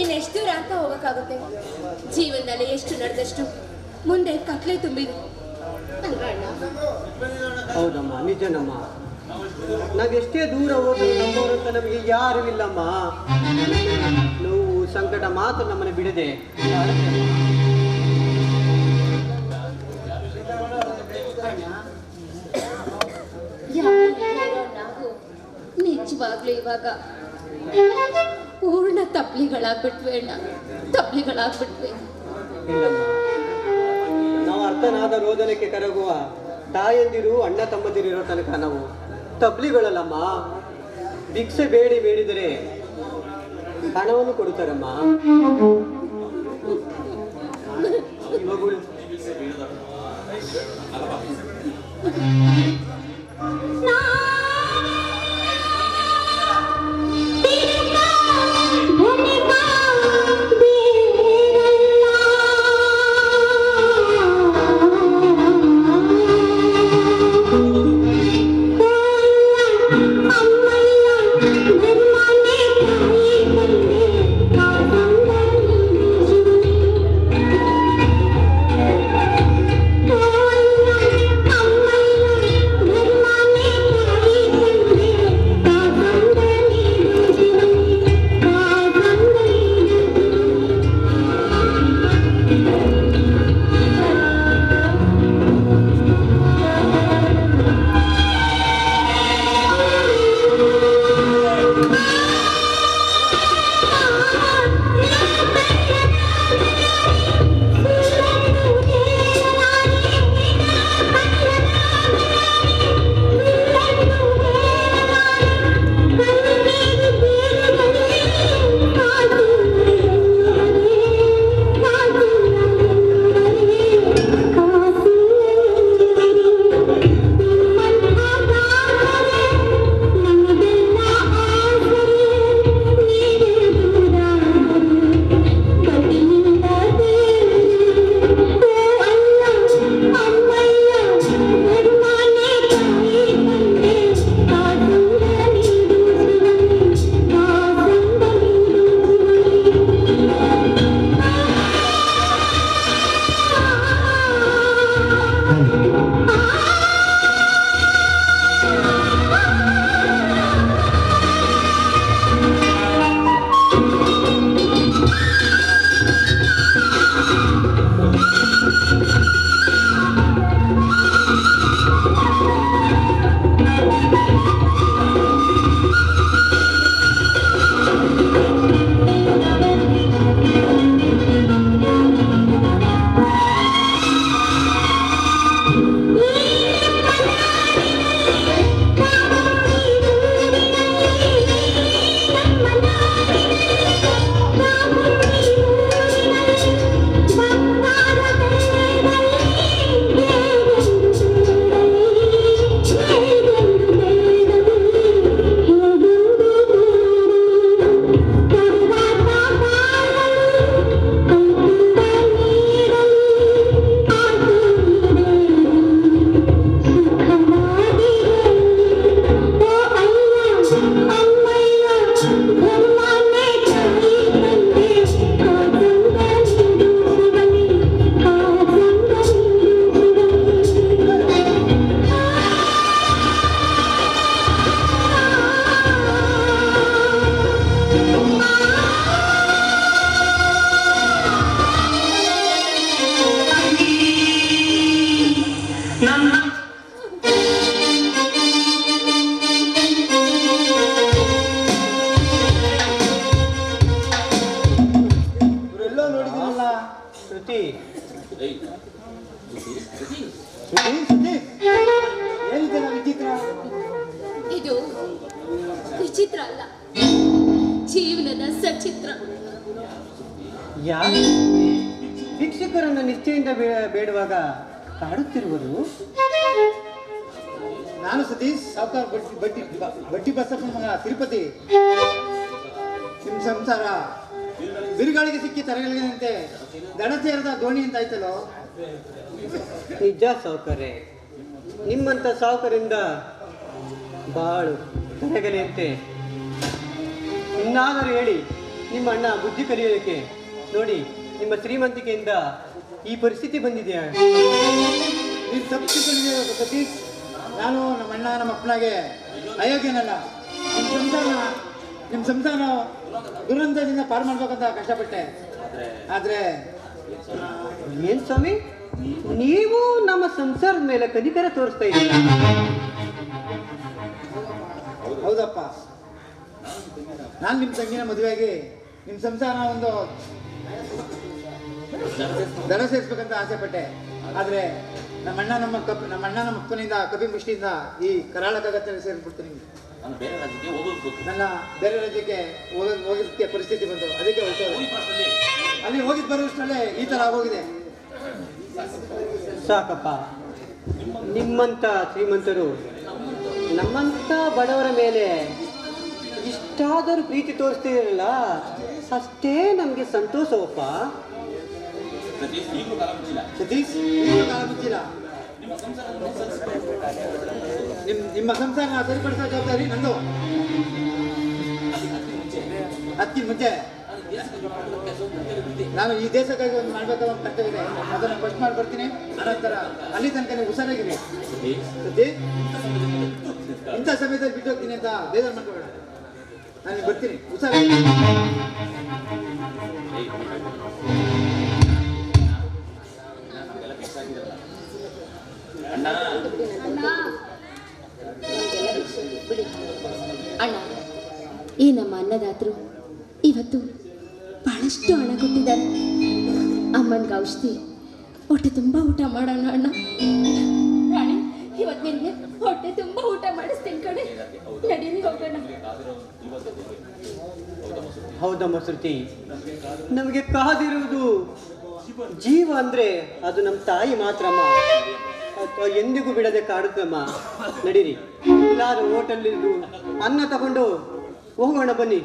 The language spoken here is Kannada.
ಇನ್ನೆಷ್ಟು ದೂರ ಅಂತ ಹೋಗಕ್ಕಾಗುತ್ತೆ? ಜೀವನದಲ್ಲಿ ಎಷ್ಟು ನಡೆದಷ್ಟು ಮುಂದೆ ಕತ್ಲೆ ತುಂಬಿದೆ. ಅಲ್ವಾ ಅಣ್ಣ? ಹೌದಮ್ಮ ನಿಜನಮ್ಮ. ನಾವೆಷ್ಟೇ ದೂರ ಹೋದ್ರು ನಮ್ಮವರಂತ ನಮಗೆ ಯಾರು ಇಲ್ಲಮ್ಮ. ನೋವು ಸಂಕಟ ಮಾತ್ರ ನಮ್ಮನ್ನು ಬಿಡದೆ. ನಾವು ನಿಜವಾಗ್ಲೂ ಇವಾಗ ಪೂರ್ಣ ತಪ್ಲಿಗಳಾಗ್ಬಿಟ್ವಿ ಅಣ್ಣ ತಪ್ಲಿಗಳಾಗ್ಬಿಟ್ವಿ. ಇಲ್ಲಮ್ಮ. ನಾವು ಅರ್ಥನಾದ ರೋದನಕ್ಕೆ ಕರಗುವ ತಾಯಂದಿರು ಅಣ್ಣ ತಮ್ಮಂದಿರಿರೋ ತನಕ ನಾವು ತಬ್ಲಿಗಳಲ್ಲಮ್ಮ ಭಿಕ್ಷೆ ಬೇಡಿ ಬೇಡಿದರೆ ಹಣವನ್ನು ಕೊಡುತ್ತಾರಮ್ಮ. ಇವರೆಲ್ಲೋ ನೋಡಿದ್ದೀನಲ್ಲ ಶ್ರುತಿ. ಸುದ್ದಿ ಸುದ್ದಿ ಏನಿದೆಲ್ಲ ವಿಚಿತ್ರ? ಇದು ವಿಚಿತ್ರ ಅಲ್ಲ. ಜೀವನದ ಸಚಿತ್ರ. ಯಾರು? ಶಿಕ್ಷಕರನ್ನು ನಿಶ್ಚಯಿಂದ ಬೇಡುವಾಗ ಕಾಡುತ್ತಿರುವುದು? ನಾನು ಸತೀಶ್ ಸಾವುಕಾರ ಬಟ್ಟಿ ಬಟ್ಟಿ ಬಟ್ಟಿ ಬಸಪ್ಪ ಮಗ ತಿರುಪತಿ. ನಿಮ್ಮ ಸಂಸಾರ ಬಿರುಗಾಳಿಗೆ ಸಿಕ್ಕಿ ತರಗಲಿಗಂತೆ ದಡ ಸೇರದ ದೋಣಿ ಅಂತ ಆಯ್ತಲ್ಲೋ? ನಿಜ ಸಾವುಕಾರೆ ನಿಮ್ಮಂಥ ಸಾವುಕರಿಂದ ಬಾಳು ತರಗಲಿಯಂತೆ. ಇನ್ನಾದರೂ ಹೇಳಿ ನಿಮ್ಮ ಅಣ್ಣ ಬುದ್ಧಿ ಕಲಿಯೋದಕ್ಕೆ ನೋಡಿ ನಿಮ್ಮ ಶ್ರೀಮಂತಿಕೆಯಿಂದ ಈ ಪರಿಸ್ಥಿತಿ ಬಂದಿದೆಯಾ? ನೀನು ತಪ್ಪು ತಿಳ್ಕೊಂಡಿದ್ದೀಯ ಸತೀಶ್, ನಾನು ನಮ್ಮ ಅಣ್ಣ, ನಮ್ಮ ಅಪ್ಪನಾಗೆ ಅಯೋಗ್ಯನಲ್ಲ. ನಿಮ್ಮ ಸಂಸಾರ ನಿಮ್ಮ ಸಂಸಾರ ದುರಂತದಿಂದ ಪಾರು ಮಾಡ್ಬೇಕಂತ ಕಷ್ಟಪಟ್ಟೆ. ಆದರೆ, ಏನು ಸ್ವಾಮಿ? ನೀವು ನಮ್ಮ ಸಂಸಾರದ ಮೇಲೆ ಕನಿಕರ ತೋರಿಸ್ತಾ ಇದ್ದೀರ? ಹೌದಪ್ಪ. ನಾನು ನಿಮ್ಮ ತಂಗಿನ ಮದುವೆಯಾಗಿ ನಿಮ್ಮ ಸಂಸಾರ ಒಂದು ದಡ ಸೇರಿಸ್ಬೇಕಂತ ಆಸೆ ಪಟ್ಟೆ ಆದರೆ ನಮ್ಮಣ್ಣ ನಮ್ಮ ಕಪ್ ನಮ್ಮ ಅಣ್ಣ ನಮ್ಮ ಅಪ್ಪನಿಂದ ಕಪಿ ಮುಷ್ಟಿಯಿಂದ ಈ ಕರಾಳ ಕಗತ್ತಲ್ಲಿ ಸೇರಿಸ್ಬಿಡ್ತೀನಿ ನಾನು ಬೇರೆ ರಾಜ್ಯಕ್ಕೆ ಹೋಗೋದು ನನ್ನ ಬೇರೆ ರಾಜ್ಯಕ್ಕೆ ಹೋಗಿದ್ದಕ್ಕೆ ಪರಿಸ್ಥಿತಿ ಬಂತು. ಅದಕ್ಕೆ ಹೊರಟೋದೆ ಅಲ್ಲಿ ಹೋಗಿದ್ದು ಬರೋಷ್ಟರಲ್ಲೇ ಈ ಥರ ಹೋಗಿದೆ ಸಾಕಪ್ಪ. ನಿಮ್ಮಂತ ಶ್ರೀಮಂತರು ನಮ್ಮಂತ ಬಡವರ ಮೇಲೆ ಇಷ್ಟಾದರೂ ಪ್ರೀತಿ ತೋರಿಸ್ತೀರಲ್ಲ ಅಷ್ಟೇ ನಮಗೆ ಸಂತೋಷವಪ್ಪ. ಸತೀಶ್ ಈಗಲೂ ಕಾಲ ಮುಚ್ಚಿಲ್ಲ ಸತೀಶ್ ಇನ್ನೂ ಕಾಲ ಮುಚ್ಚಿಲ್ಲ ನಿಮ್ ನಿಮ್ಮ ಸಂಸಾರ ಸರಿಪಡಿಸೋ ಜವಾಬ್ದಾರಿ ನಂದು ಅದಕ್ಕಿಂತ ಮುಂಚೆ ನಾನು ಈ ದೇಶಕ್ಕಾಗಿ ಒಂದು ಮಾಡ್ಬೇಕಾದ ಒಂದು ಕರ್ತವ್ಯ ಇದೆ ಅದನ್ನು ಫಸ್ಟ್ ಮಾಡಿ ಬರ್ತೀನಿ ಅನಂತರ ಅಲ್ಲಿ ತನಕ ನೀವು ಹುಷಾರಾಗಿರಿ ಸತೀಶ್ ಇಂಥ ಸಮಯದಲ್ಲಿ ಬಿಟ್ಟು ಹೋಗ್ತೀನಿ ಅಂತ ಬೇಜಾರು ಮಾಡ್ಕೋಬೇಡ ನಾನು ಬರ್ತೀನಿ ಹುಷಾರಾಗಿ ಅಣ್ಣ. ಅಣ್ಣ. ಈ ನಮ್ಮ ಅನ್ನದಾತರು ಇವತ್ತು ಬಹಳಷ್ಟು ಹಣ ಕೊಟ್ಟಿದ್ದಾರೆ ಅಮ್ಮನಿಗೆ ಔಷಧಿ ಹೊಟ್ಟೆ ತುಂಬ ಊಟ ಮಾಡೋಣ ಅಣ್ಣ. ರಾಣಿ ಇವತ್ತು ನಿನಗೆ ಹೊಟ್ಟೆ ತುಂಬ ಊಟ ಮಾಡಿಸ್ತೀನಿ ಕಣೆ. ನಡೀನಿ ಹೋಗೋಣ. ಹೌದಮ್ಮ ಶ್ರುತಿ. ನಮಗೆ ಕಾದಿರುವುದು ಜೀವ ಅಂದ್ರೆ ಅದು ನಮ್ಮ ತಾಯಿ ಮಾತ್ರಮ್ಮ. ಎಂದಿಗೂ ಬಿಡದೆ ಕಾಡುತ್ತಮ್ಮ ನಡೀರಿ. ಎಲ್ಲಾರು ಹೋಟೆಲ್ ಅನ್ನ ತಗೊಂಡು ಹೋಗೋಣ ಬನ್ನಿ.